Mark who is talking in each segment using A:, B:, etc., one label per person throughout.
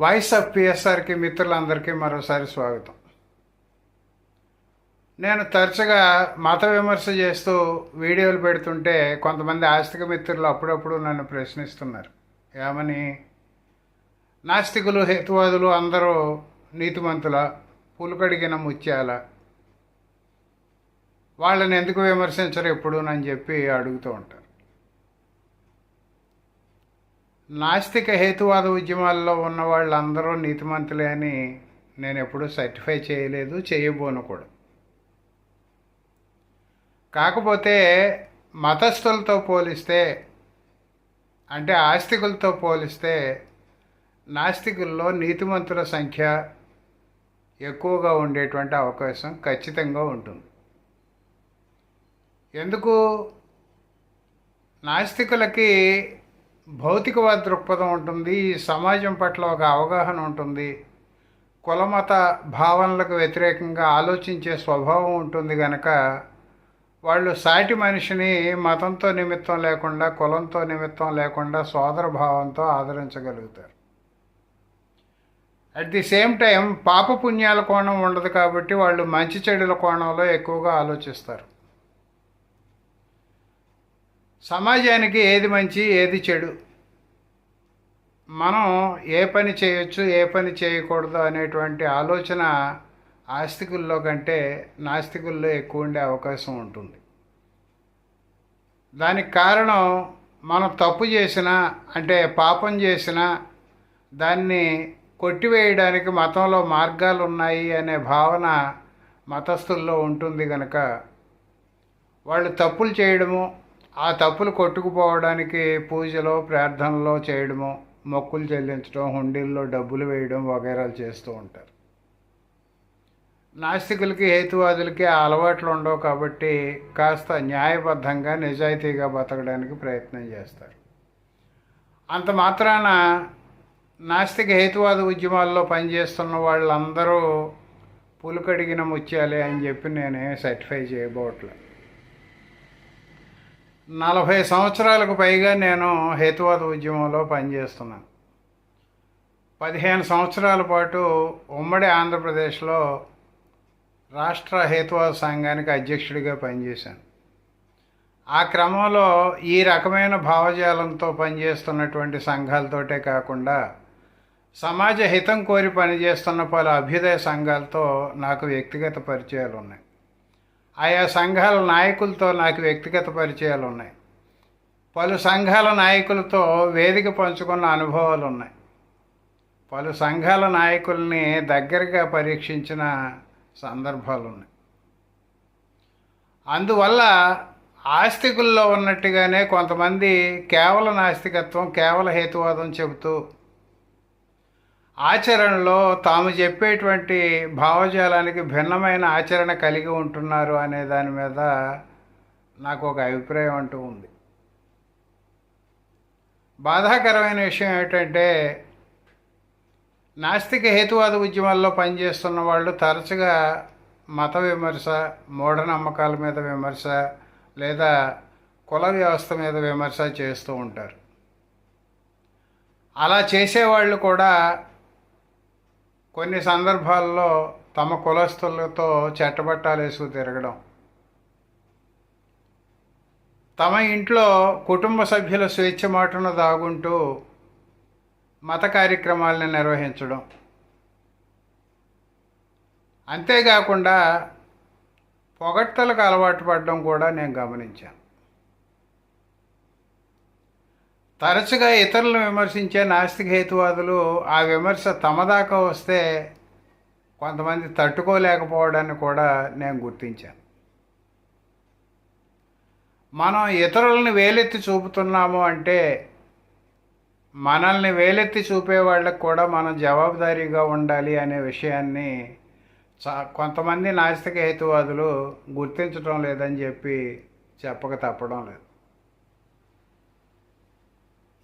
A: Voice of పిఎస్ఆర్కి మిత్రులందరికీ మరోసారి స్వాగతం. నేను తరచుగా మత విమర్శ చేస్తూ వీడియోలు పెడుతుంటే కొంతమంది ఆస్తిక మిత్రులు అప్పుడప్పుడు నన్ను ప్రశ్నిస్తున్నారు. ఏమని? నాస్తికులు హేతువాదులు అందరూ నీతిమంతుల పులుకడిగిన ముత్యాల. వాళ్ళని ఎందుకు విమర్శించరు ఎప్పుడు అని చెప్పి అడుగుతూ ఉంటారు నాస్తిక హేతువాద ఉద్యమాల్లో ఉన్న వాళ్ళందరూ నీతిమంతులే అని నేను ఎప్పుడూ సర్టిఫై చేయలేదు చేయబోను కూడా. కాకపోతే మతస్థులతో పోలిస్తే అంటే ఆస్తికులతో పోలిస్తే నాస్తికుల్లో నీతిమంతుల సంఖ్య ఎక్కువగా ఉండేటువంటి అవకాశం ఖచ్చితంగా ఉంటుంది. ఎందుకు? నాస్తికులకి భౌతికవాద దృక్పథం ఉంటుంది ఈ సమాజం పట్ల ఒక అవగాహన ఉంటుంది. కులమత భావనలకు వ్యతిరేకంగా ఆలోచించే స్వభావం ఉంటుంది కనుక వాళ్ళు సాటి మనిషిని మతంతో నిమిత్తం లేకుండా కులంతో నిమిత్తం లేకుండా సోదర భావంతో ఆదరించగలుగుతారు. అట్ ది సేమ్ టైం పాపపుణ్యాల కోణం ఉండదు కాబట్టి వాళ్ళు మంచి చెడుల కోణంలో ఎక్కువగా ఆలోచిస్తారు. సమాజానికి ఏది మంచి ఏది చెడు? మనం ఏ పని చేయొచ్చు ఏ పని చేయకూడదు అనేటువంటి ఆలోచన ఆస్తికుల్లో కంటే నాస్తికుల్లో ఎక్కువ ఉండే అవకాశం ఉంటుంది. దానికి కారణం మనం తప్పు చేసినా అంటే పాపం చేసినా దాన్ని కొట్టివేయడానికి మతంలో మార్గాలు ఉన్నాయి అనే భావన మతస్థుల్లో ఉంటుంది కనుక వాళ్ళు తప్పులు చేయడము ఆ తప్పులు కొట్టుకుపోవడానికి పూజలో ప్రార్థనలో చేయడము మొక్కులు చెల్లించడం హుండీల్లో డబ్బులు వేయడం వగైరాలు చేస్తూ ఉంటారు. నాస్తికులకి హేతువాదులకి ఆ అలవాట్లు ఉండవు కాబట్టి కాస్త న్యాయబద్ధంగా నిజాయితీగా బతకడానికి ప్రయత్నం చేస్తారు. అంత మాత్రాన నాస్తిక హేతువాద ఉద్యమాల్లో పనిచేస్తున్న వాళ్ళందరూ పులుకడిగిన ముత్యాలే అని చెప్పి నేనే సర్టిఫై చేయబోట్లేదు నలభై సంవత్సరాలకు పైగా నేను హేతువాద ఉద్యమంలో పనిచేస్తున్నాను. పదిహేను సంవత్సరాల పాటు ఉమ్మడి ఆంధ్రప్రదేశ్లో రాష్ట్ర హేతువాద సంఘానికి అధ్యక్షుడిగా పనిచేశాను. ఆ క్రమంలో ఈ రకమైన భావజాలంతో పనిచేస్తున్నటువంటి సంఘాలతోటే కాకుండా సమాజ హితం కోరి పనిచేస్తున్న పలు అభ్యుదయ సంఘాలతో నాకు వ్యక్తిగత పరిచయాలు ఉన్నాయి ఆయా సంఘాల నాయకులతో నాకు వ్యక్తిగత పరిచయాలు ఉన్నాయి. పలు సంఘాల నాయకులతో వేదిక పంచుకున్న అనుభవాలు ఉన్నాయి. పలు సంఘాల నాయకుల్ని దగ్గరగా పరీక్షించిన సందర్భాలు ఉన్నాయి. అందువల్ల ఆస్తికుల్లో ఉన్నట్టుగానే కొంతమంది కేవల నాస్తికత్వం కేవల హేతువాదం చెబుతూ ఆచరణలో తాము చెప్పేటువంటి భావజాలానికి భిన్నమైన ఆచరణ కలిగి ఉంటున్నారు అనే దాని మీద నాకు ఒక అభిప్రాయం అంటూ ఉంది. బాధాకరమైన విషయం ఏమిటంటే నాస్తిక హేతువాద ఉద్యమాల్లో పనిచేస్తున్న వాళ్ళు తరచుగా మత విమర్శ మూఢనమ్మకాల మీద విమర్శ లేదా కుల వ్యవస్థ మీద విమర్శ చేస్తూ ఉంటారు. అలా చేసేవాళ్ళు కూడా కొన్ని సందర్భాల్లో తమ కులస్తులతో చెట్టబట్టాలేసుకు తిరగడం. తమ ఇంట్లో కుటుంబ సభ్యుల స్వేచ్ఛ మాటను దాగుంటూ మత కార్యక్రమాలను నిర్వహించడం. అంతేకాకుండా పొగడ్తలకు అలవాటు పడడం కూడా నేను గమనించాను. తరచుగా ఇతరులను విమర్శించే నాస్తిక హేతువాదులు ఆ విమర్శ తమ దాకా వస్తే కొంతమంది తట్టుకోలేకపోవడాన్ని కూడా నేను గుర్తించాను. మనం ఇతరులని వేలెత్తి చూపుతున్నాము అంటే మనల్ని వేలెత్తి చూపే వాళ్ళకు కూడా మనం జవాబుదారీగా ఉండాలి అనే విషయాన్ని కొంతమంది నాస్తిక హేతువాదులు గుర్తించడం లేదని చెప్పి చెప్పక తప్పడం లేదు.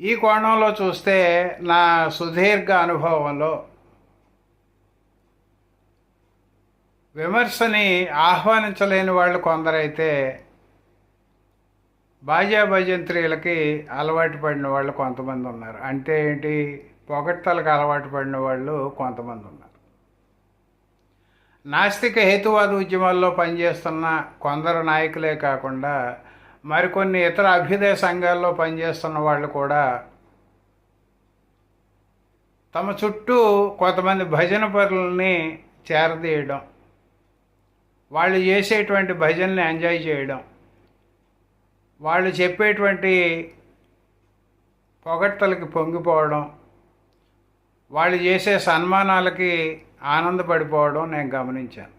A: ఈ కోణంలో చూస్తే నా సుదీర్ఘ అనుభవంలో విమర్శని ఆహ్వానించలేని వాళ్ళు కొందరైతే బాజాభజంత్రీలకి అలవాటు పడిన వాళ్ళు కొంతమంది ఉన్నారు. అంటే ఏంటి? పొగడ్తలకు అలవాటు పడిన వాళ్ళు కొంతమంది ఉన్నారు. నాస్తిక హేతువాద ఉద్యమాల్లో పనిచేస్తున్న కొందరు నాయకులే కాకుండా మరికొన్ని ఇతర అభ్యుదయ సంఘాల్లో పనిచేస్తున్న వాళ్ళు కూడా తమ చుట్టూ కొంతమంది భజన పరులని చేరదీయడం వాళ్ళు చేసేటువంటి భజనని ఎంజాయ్ చేయడం వాళ్ళు చెప్పేటువంటి పొగడ్తలకి పొంగిపోవడం వాళ్ళు చేసే సన్మానాలకి ఆనందపడిపోవడం నేను గమనించాను.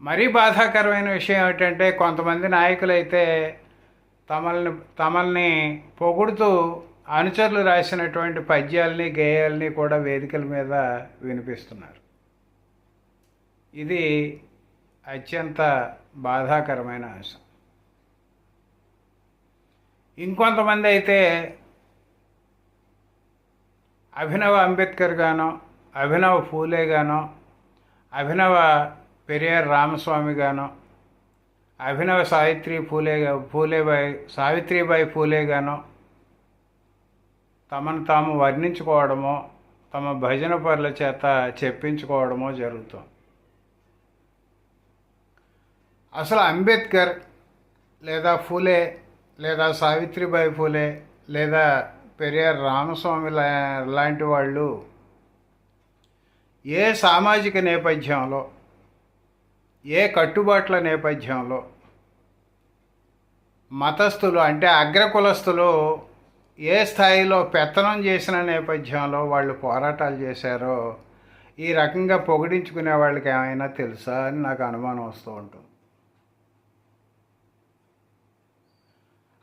A: మరీ బాధాకరమైన విషయం ఏమిటంటే కొంతమంది నాయకులైతే తమల్ని తమల్ని పొగుడుతూ అనుచరులు రాసినటువంటి పద్యాల్ని గేయాల్ని కూడా వేదికల మీద వినిపిస్తున్నారు. ఇది అత్యంత బాధాకరమైన అంశం. ఇంకొంతమంది అయితే అభినవ అంబేద్కర్ గానో అభినవ ఫూలే గానో అభినవ పెరియార్ రామస్వామి గాను అభినవ సావిత్రి పూలే పూలేబాయి సావిత్రిబాయి పూలే గాను తమను తాము వర్ణించుకోవడమో తమ భజన పరుల చేత చెప్పించుకోవడమో జరుగుతుంది. అసలు అంబేద్కర్ లేదా ఫూలే లేదా సావిత్రిబాయి ఫూలే లేదా పెరియార్ రామస్వామి లాంటి వాళ్ళు ఏ సామాజిక నేపథ్యంలో ఏ కట్టుబాట్ల నేపథ్యంలో మతస్థులు అంటే అగ్రకులస్థులు ఏ స్థాయిలో పెత్తనం చేసిన నేపథ్యంలో వాళ్ళు పోరాటాలు చేశారో ఈ రకంగా పొగిడించుకునే వాళ్ళకి ఏమైనా తెలుసా అని నాకు అనుమానం వస్తూ ఉంటుంది.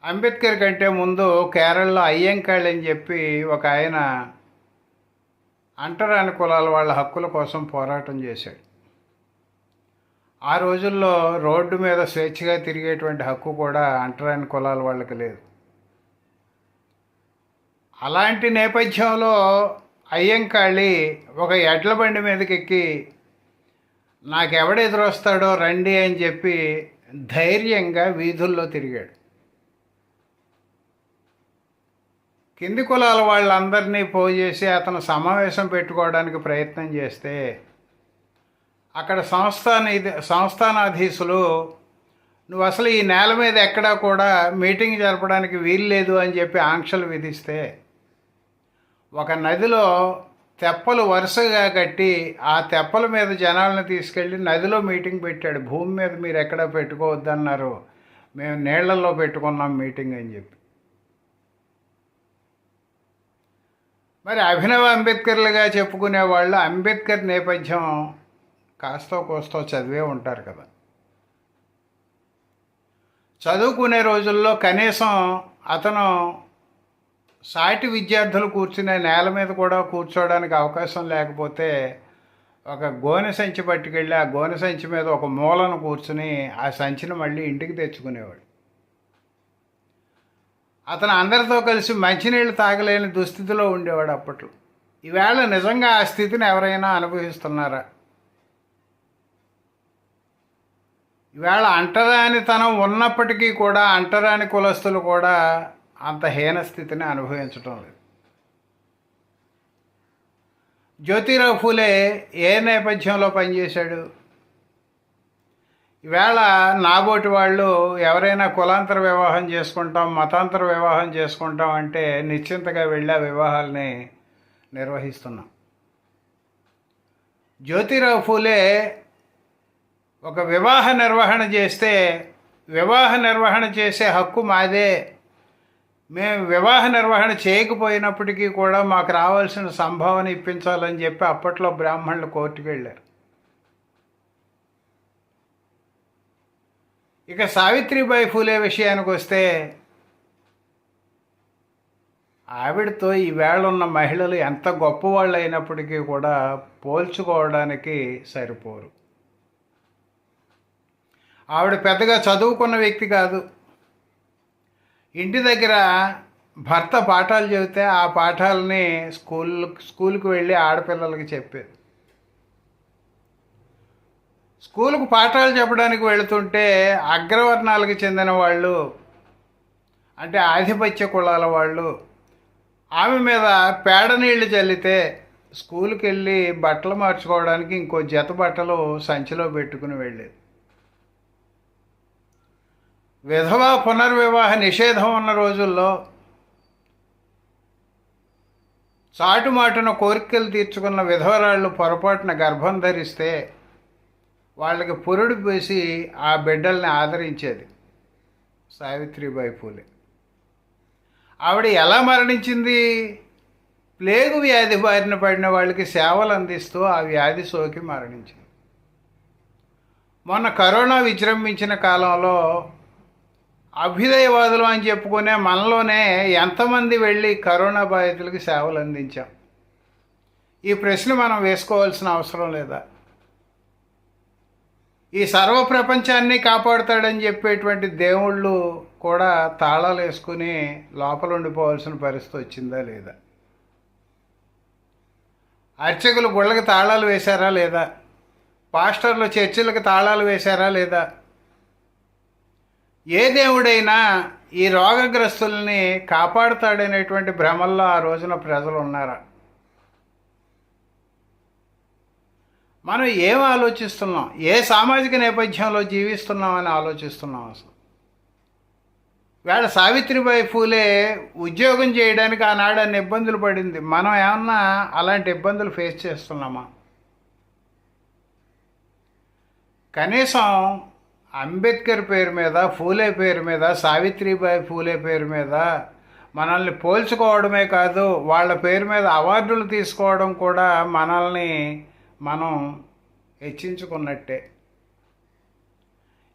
A: అంబేద్కర్ కంటే ముందు కేరళలో అయ్యంకాళ్ళు అని చెప్పి ఒక ఆయన అంటరాని కులాల వాళ్ళ హక్కుల కోసం పోరాటం చేశాడు. ఆ రోజుల్లో రోడ్డు మీద స్వేచ్ఛగా తిరిగేటువంటి హక్కు కూడా అంటరాని కులాల వాళ్ళకి లేదు. అలాంటి నేపథ్యంలో అయ్యంకాళి ఒక ఎడ్ల బండి మీదకి ఎక్కి నాకెవడు ఎదురొస్తాడో రండి అని చెప్పి ధైర్యంగా వీధుల్లో తిరిగాడు. కింది కులాల వాళ్ళందరినీ పోజేసి అతను సమావేశం పెట్టుకోవడానికి ప్రయత్నం చేస్తే అక్కడ సంస్థాన సంస్థానాధీశులు నువ్వు అసలు ఈ నేల మీద ఎక్కడా కూడా మీటింగ్ జరపడానికి వీలు లేదు అని చెప్పి ఆంక్షలు విధిస్తే ఒక నదిలో తెప్పలు వరుసగా కట్టి ఆ తెప్పల మీద జనాలను తీసుకెళ్ళి నదిలో మీటింగ్ పెట్టాడు. భూమి మీద మీరు ఎక్కడ పెట్టుకోవద్దన్నారు. మేము నీళ్ళలో పెట్టుకున్నాం మీటింగ్ అని చెప్పి. మరి అభినవ అంబేద్కర్లుగా చెప్పుకునే వాళ్ళు అంబేద్కర్ నేపథ్యం కాస్తో కోస్తో చదివే ఉంటారు కదా. చదువుకునే రోజుల్లో కనీసం అతను సాటి విద్యార్థులు కూర్చునే నేల మీద కూడా కూర్చోవడానికి అవకాశం లేకపోతే ఒక గోనె సంచి పట్టుకెళ్ళి ఆ గోనె సంచి మీద ఒక మూలను కూర్చుని ఆ సంచిని మళ్ళీ ఇంటికి తెచ్చుకునేవాడు. అతను అందరితో కలిసి మంచినీళ్ళు తాగలేని దుస్థితిలో ఉండేవాడు అప్పట్లో. ఈవేళ నిజంగా ఆ స్థితిని ఎవరైనా అనుభవిస్తున్నారా? ఇవాళ అంటరానితనం ఉన్నప్పటికీ కూడా అంటరాని కులస్తులు కూడా అంత హీన స్థితిని అనుభవించటం లేదు. జ్యోతిరావు ఫూలే ఏ నేపథ్యంలో పనిచేశాడు? ఈవేళ నాబోటి వాళ్ళు ఎవరైనా కులాంతర వివాహం చేసుకుంటాం మతాంతర వివాహం చేసుకుంటాం అంటే నిశ్చింతగా వెళ్ళే వివాహాలని వివాహాల్ని నిర్వహిస్తున్నాం. జ్యోతిరావు ఫూలే ఒక వివాహ నిర్వహణ చేస్తే వివాహ నిర్వహణ చేసే హక్కు మాదే. మేము వివాహ నిర్వహణ చేయకపోయినప్పటికీ కూడా మాకు రావాల్సిన సంభావన ఇప్పించాలని చెప్పి అప్పట్లో బ్రాహ్మణులు కోర్టుకు వెళ్ళారు. ఇక సావిత్రిబాయి ఫూలే విషయానికి వస్తే ఆవిడతో ఈవేళ ఉన్న మహిళలు ఎంత గొప్పవాళ్ళు అయినప్పటికీ కూడా పోల్చుకోవడానికి సరిపోరు. ఆవిడ పెద్దగా చదువుకున్న వ్యక్తి కాదు. ఇంటి దగ్గర భర్త పాఠాలు చెబితే ఆ పాఠాలని స్కూల్ స్కూల్కి వెళ్ళి ఆడపిల్లలకి చెప్పేది. స్కూల్కు పాఠాలు చెప్పడానికి వెళుతుంటే అగ్రవర్ణాలకు చెందిన వాళ్ళు అంటే ఆధిపత్య కులాల వాళ్ళు ఆమె మీద పేడ నీళ్ళు చల్లితే స్కూల్కి వెళ్ళి బట్టలు మార్చుకోవడానికి ఇంకో జత బట్టలు సంచిలో పెట్టుకుని వెళ్ళేది. విధవా పునర్వివాహ నిషేధం ఉన్న రోజుల్లో చాటుమాటున కోరికలు తీర్చుకున్న విధవరాళ్ళు పొరపాటున గర్భం ధరిస్తే వాళ్ళకి పురుడు పోసి ఆ బిడ్డల్ని ఆదరించేది సావిత్రిబాయి పూలే. ఆవిడ ఎలా మరణించింది? ప్లేగు వ్యాధి బారిన పడిన వాళ్ళకి సేవలు అందిస్తూ ఆ వ్యాధి సోకి మరణించింది. మొన్న కరోనా విజృంభించిన కాలంలో అభ్యుదయవాదులు అని చెప్పుకునే మనలోనే ఎంతమంది వెళ్ళి కరోనా బాధితులకి సేవలు అందించాం? ఈ ప్రశ్న మనం వేసుకోవాల్సిన అవసరం లేదా? ఈ సర్వ ప్రపంచాన్ని కాపాడుతాడని చెప్పేటువంటి దేవుళ్ళు కూడా తాళాలు వేసుకుని లోపల ఉండిపోవాల్సిన పరిస్థితి వచ్చిందా లేదా? అర్చకులు గుళ్ళకి తాళాలు వేశారా లేదా? పాస్టర్లు చర్చిలకు తాళాలు వేశారా లేదా? ఏ దేవుడైనా ఈ రోగగ్రస్తుల్ని కాపాడుతాడనేటువంటి భ్రమల్లో ఆ రోజున ప్రజలు ఉన్నారా? మనం ఏం ఆలోచిస్తున్నాం? ఏ సామాజిక నేపథ్యంలో జీవిస్తున్నాం అని ఆలోచిస్తున్నాం అసలు? వేళ సావిత్రిబాయి ఫూలే ఉద్యోగం చేయడానికి ఆనాడు అన్ని ఇబ్బందులు పడింది. మనం ఏమన్నా అలాంటి ఇబ్బందులు ఫేస్ చేస్తున్నామా? కనీసం అంబేద్కర్ పేరు మీద ఫూలే పేరు మీద సావిత్రిబాయి ఫూలే పేరు మీద మనల్ని పోల్చుకోవడమే కాదు వాళ్ళ పేరు మీద అవార్డులు తీసుకోవడం కూడా మనల్ని మనం హెచ్చించుకున్నట్టే.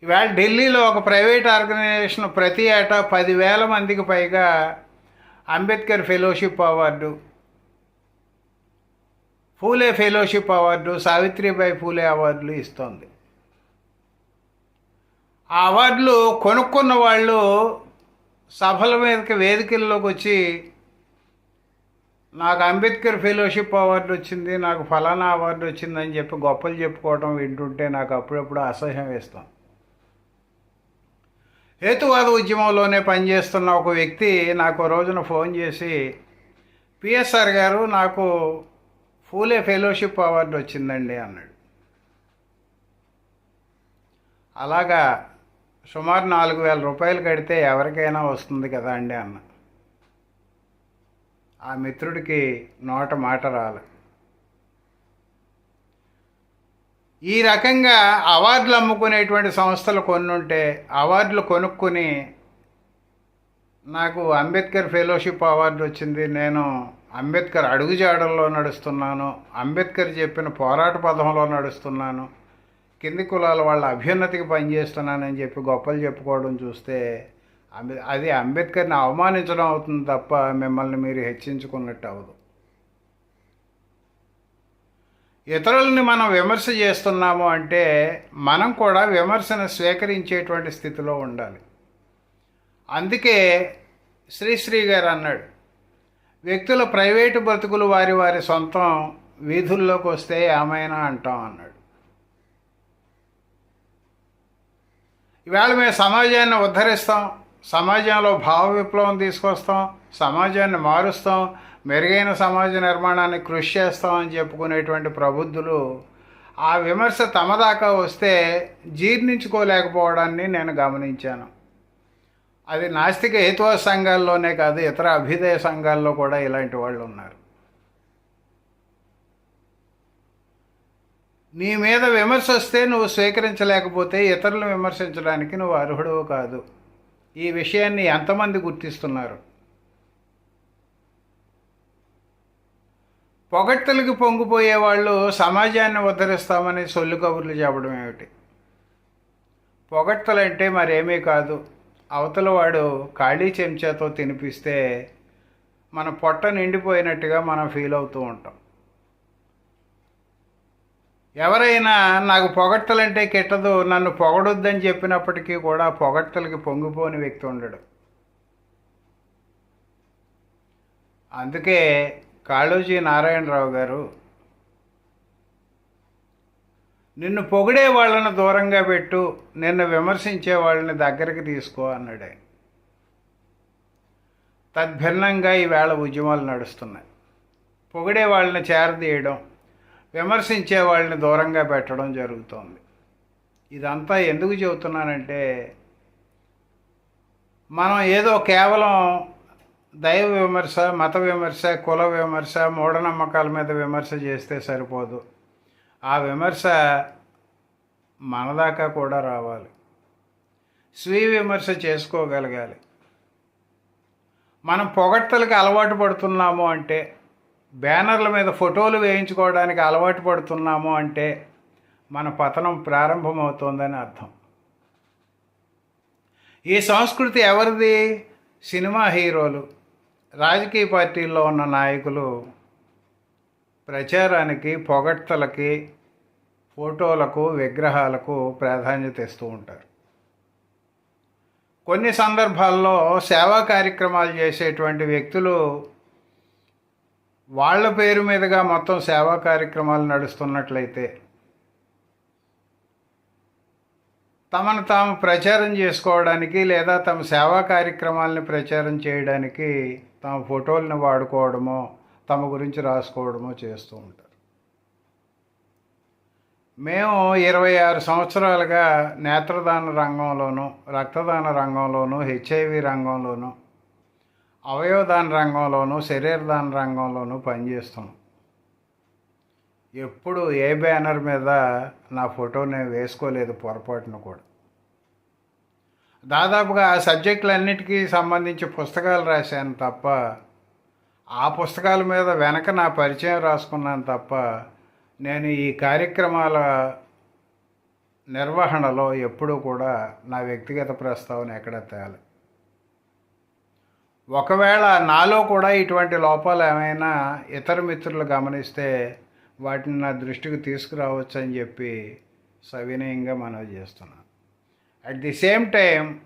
A: ఇవాళ ఢిల్లీలో ఒక ప్రైవేట్ ఆర్గనైజేషన్ ప్రతి ఏటా పదివేల మందికి పైగా Ambedkar fellowship award Phule fellowship award Savitribai Phule అవార్డులు ఇస్తోంది. ఆ అవార్డులు కొనుక్కున్న వాళ్ళు సభల మీదకి వేదికల్లోకి వచ్చి నాకు అంబేద్కర్ ఫెలోషిప్ అవార్డు వచ్చింది నాకు ఫలానా అవార్డు వచ్చిందని చెప్పి గొప్పలు చెప్పుకోవడం వింటుంటే నాకు అప్పుడప్పుడు అసహ్యం వేస్తాం. హేతువాద ఉద్యమంలోనే పనిచేస్తున్న ఒక వ్యక్తి నాకు రోజున ఫోన్ చేసి పిఎస్ఆర్ గారు నాకు ఫూలే ఫెలోషిప్ అవార్డు వచ్చిందండి అన్నాడు. అలాగా సుమారు నాలుగు వేల రూపాయలు కడితే ఎవరికైనా వస్తుంది కదా అండి అన్న. ఆ మిత్రుడికి నోట మాట రాలే. ఈ రకంగా అవార్డులు అమ్ముకునేటువంటి సంస్థలు కొన్ని ఉంటే అవార్డులు కొనుక్కొని నాకు అంబేద్కర్ ఫెలోషిప్ అవార్డు వచ్చింది. నేను అంబేద్కర్ అడుగుజాడల్లో నడుస్తున్నాను. అంబేద్కర్ చెప్పిన పోరాట పదంలో నడుస్తున్నాను. కింది కులాల వాళ్ళ అభ్యున్నతికి పనిచేస్తున్నానని చెప్పి గొప్పలు చెప్పుకోవడం చూస్తే అంబే అది అంబేద్కర్ని అవమానించడం అవుతుంది తప్ప మిమ్మల్ని మీరు హెచ్చించుకున్నట్టు అవ్వదు. ఇతరులని మనం విమర్శ చేస్తున్నాము అంటే మనం కూడా విమర్శను స్వీకరించేటువంటి స్థితిలో ఉండాలి. అందుకే శ్రీశ్రీ గారు అన్నాడు వ్యక్తుల ప్రైవేటు బ్రతుకులు వారి వారి సొంతం వీధుల్లోకి వస్తే ఏమైనా అంటాం అన్నాడు. ఇవాళ మేము సమాజాన్ని ఉద్ధరిస్తాం సమాజంలో భావ విప్లవం తీసుకొస్తాం సమాజాన్ని మారుస్తాం మెరుగైన సమాజ నిర్మాణానికి కృషి చేస్తామని చెప్పుకునేటువంటి ప్రబుద్ధులు ఆ విమర్శ తమ దాకా వస్తే జీర్ణించుకోలేకపోవడాన్ని నేను గమనించాను. అది నాస్తిక హేతువ సంఘాల్లోనే కాదు ఇతర అభ్యుదయ సంఘాల్లో కూడా ఇలాంటి వాళ్ళు ఉన్నారు. నీ మీద విమర్శ వస్తే నువ్వు స్వీకరించలేకపోతే ఇతరులను విమర్శించడానికి నువ్వు అర్హుడవు కాదు. ఈ విషయాన్ని ఎంతమంది గుర్తిస్తున్నారు? పొగట్టలకి పొంగిపోయే వాళ్ళు సమాజాన్ని ఉద్ధరిస్తామని సొల్లు కబుర్లు చెప్పడం ఏమిటి? పొగడ్తలంటే మరేమీ కాదు. అవతల వాడు ఖాళీ చెంచాతో తినిపిస్తే మన పొట్ట నిండిపోయినట్టుగా మనం ఫీల్ అవుతూ ఉంటాం. ఎవరైనా నాకు పొగడ్తలంటే కిట్టదు నన్ను పొగడొద్దని చెప్పినప్పటికీ కూడా పొగడ్తలకి పొంగిపోని వ్యక్తి ఉండడు. అందుకే కాళోజీ నారాయణరావు గారు నిన్ను పొగిడే వాళ్ళను దూరంగా పెట్టు నిన్ను విమర్శించే వాళ్ళని దగ్గరికి తీసుకో అన్నాడే తద్భిన్నంగా ఈవేళ ఉద్యమాలు నడుస్తున్నాయి. పొగిడే వాళ్ళని చేరదీయడం విమర్శించే వాళ్ళని దూరంగా పెట్టడం జరుగుతోంది. ఇదంతా ఎందుకు చెబుతున్నానంటే మనం ఏదో కేవలం దైవ విమర్శ మత విమర్శ కుల విమర్శ మూఢనమ్మకాల మీద విమర్శ చేస్తే సరిపోదు. ఆ విమర్శ మనదాకా కూడా రావాలి. స్వీయ విమర్శ చేసుకోగలగాలి. మనం పొగడ్తలకి అలవాటు పడుతున్నాము అంటే బ్యానర్ల మీద ఫోటోలు వేయించుకోవడానికి అలవాటు పడుతున్నాము అంటే మన పతనం ప్రారంభమవుతోందని అర్థం. ఈ సంస్కృతి ఎవరిది? సినిమా హీరోలు రాజకీయ పార్టీల్లో ఉన్న నాయకులు ప్రచారానికి పొగడ్తలకి ఫోటోలకు విగ్రహాలకు ప్రాధాన్యత ఇస్తూ ఉంటారు. కొన్ని సందర్భాల్లో సేవా కార్యక్రమాలు చేసేటువంటి వ్యక్తులు వాళ్ళ పేరు మీదుగా మొత్తం సేవా కార్యక్రమాలు నడుస్తున్నట్లయితే తమను తాము ప్రచారం చేసుకోవడానికి లేదా తమ సేవా కార్యక్రమాలని ప్రచారం చేయడానికి తమ ఫోటోలను వాడుకోవడమో తమ గురించి రాసుకోవడమో చేస్తూ ఉంటారు. మేము ఇరవై ఆరు సంవత్సరాలుగా నేత్రదాన రంగంలోనూ రక్తదాన రంగంలోనూ హెచ్ఐవి రంగంలోనూ అవయవదాన రంగంలోనూ శరీరదాన రంగంలోనూ పనిచేస్తున్నాం. ఎప్పుడు ఏ బ్యానర్ మీద నా ఫోటో నేను వేసుకోలేదు పొరపాటున కూడా. దాదాపుగా ఆ సబ్జెక్టులన్నిటికీ సంబంధించి పుస్తకాలు రాశాను తప్ప ఆ పుస్తకాల మీద వెనక నా పరిచయం రాసుకున్నాను తప్ప నేను ఈ కార్యక్రమాల నిర్వహణలో ఎప్పుడూ కూడా నా వ్యక్తిగత ప్రస్తావన ఎక్కడ తేలి ఒకవేళ నాలో కూడా ఇటువంటి లోపాలు ఏమైనా ఇతర మిత్రులు గమనిస్తే వాటిని నా దృష్టికి తీసుకురావచ్చు అని చెప్పి సవినయంగా మనవి చేస్తున్నాను. అట్ ది సేమ్ టైం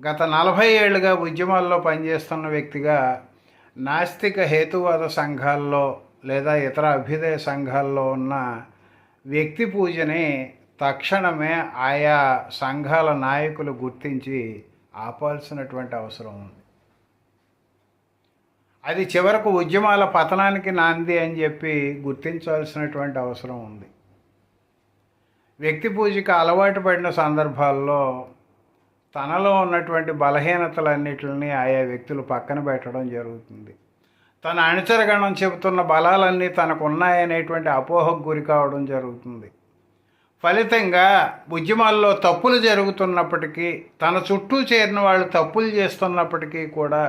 A: గత నలభై ఏళ్ళుగా ఉద్యమాల్లో పనిచేస్తున్న వ్యక్తిగా నాస్తిక హేతువాద సంఘాల్లో లేదా ఇతర అభ్యుదయ సంఘాల్లో ఉన్న వ్యక్తి పూజని తక్షణమే ఆయా సంఘాల నాయకులు గుర్తించి ఆపాల్సినటువంటి అవసరం ఉంది. అది చివరకు ఉద్యమాల పతనానికి నాంది అని చెప్పి గుర్తించాల్సినటువంటి అవసరం ఉంది. వ్యక్తి పూజకి అలవాటు పడిన సందర్భాల్లో తనలో ఉన్నటువంటి బలహీనతలన్నిటిని ఆయా వ్యక్తులు పక్కన పెట్టడం జరుగుతుంది. తన అణచరగణం చెబుతున్న బలాలన్నీ తనకున్నాయనేటువంటి అపోహకు గురి కావడం జరుగుతుంది. ఫలితంగా ఉద్యమాల్లో తప్పులు జరుగుతున్నప్పటికీ తన చుట్టూ చేరిన వాళ్ళు తప్పులు చేస్తున్నప్పటికీ కూడా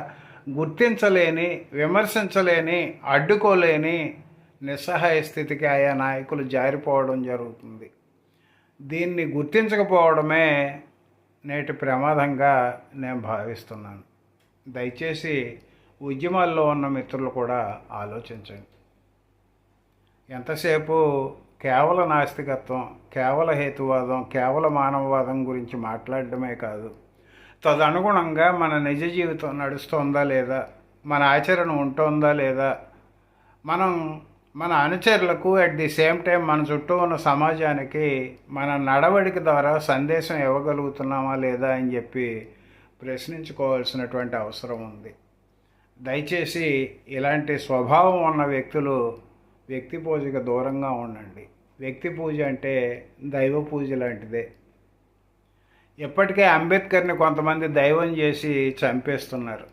A: గుర్తించలేని విమర్శించలేని అడ్డుకోలేని నిస్సహాయ స్థితికి ఆయా నాయకులు జారిపోవడం జరుగుతుంది. దీన్ని గుర్తించకపోవడమే నేటి ప్రమాదంగా నేను భావిస్తున్నాను. దయచేసి ఉద్యమాల్లో ఉన్న మిత్రులు కూడా ఆలోచించండి. ఎంతసేపు కేవల నాస్తికత్వం కేవల హేతువాదం కేవల మానవవాదం గురించి మాట్లాడడమే కాదు తదనుగుణంగా మన నిజ జీవితం నడుస్తోందా లేదా? మన ఆచరణ ఉంటుందా లేదా? మనం మన అనుచరులకు అట్ ది సేమ్ టైం మన చుట్టూ ఉన్న సమాజానికి మన నడవడిక ద్వారా సందేశం ఇవ్వగలుగుతున్నామా లేదా అని చెప్పి ప్రశ్నించుకోవాల్సినటువంటి అవసరం ఉంది. దయచేసి ఇలాంటి స్వభావం ఉన్న వ్యక్తులు వ్యక్తి పూజకు దూరంగా ఉండండి. వ్యక్తి పూజ అంటే దైవ పూజ లాంటిదే. ఇప్పటికే అంబేద్కర్ని కొంతమంది దైవం చేసి చంపేస్తున్నారు.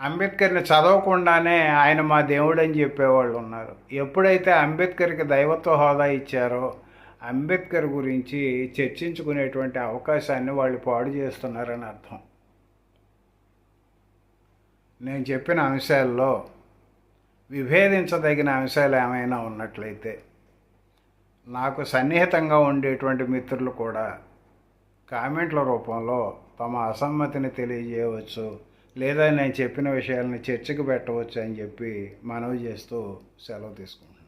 A: అంబేద్కర్ని చదవకుండానే ఆయన మా దేవుడు అని చెప్పేవాళ్ళు ఉన్నారు. ఎప్పుడైతే అంబేద్కర్కి దైవత్వ హోదా ఇచ్చారో అంబేద్కర్ గురించి చర్చించుకునేటువంటి అవకాశాన్ని వాళ్ళు పాడు చేస్తున్నారని అర్థం. నేను చెప్పిన అంశాల్లో విభేదించదగిన అంశాలు ఏమైనా ఉన్నట్లయితే నాకు సన్నిహితంగా ఉండేటువంటి మిత్రులు కూడా కామెంట్ల రూపంలో తమ అసమ్మతిని తెలియజేయవచ్చు లేదా నేను చెప్పిన విషయాలని చర్చకు పెట్టవచ్చు అని చెప్పి మనవి చేస్తూ సెలవు తీసుకుంటాను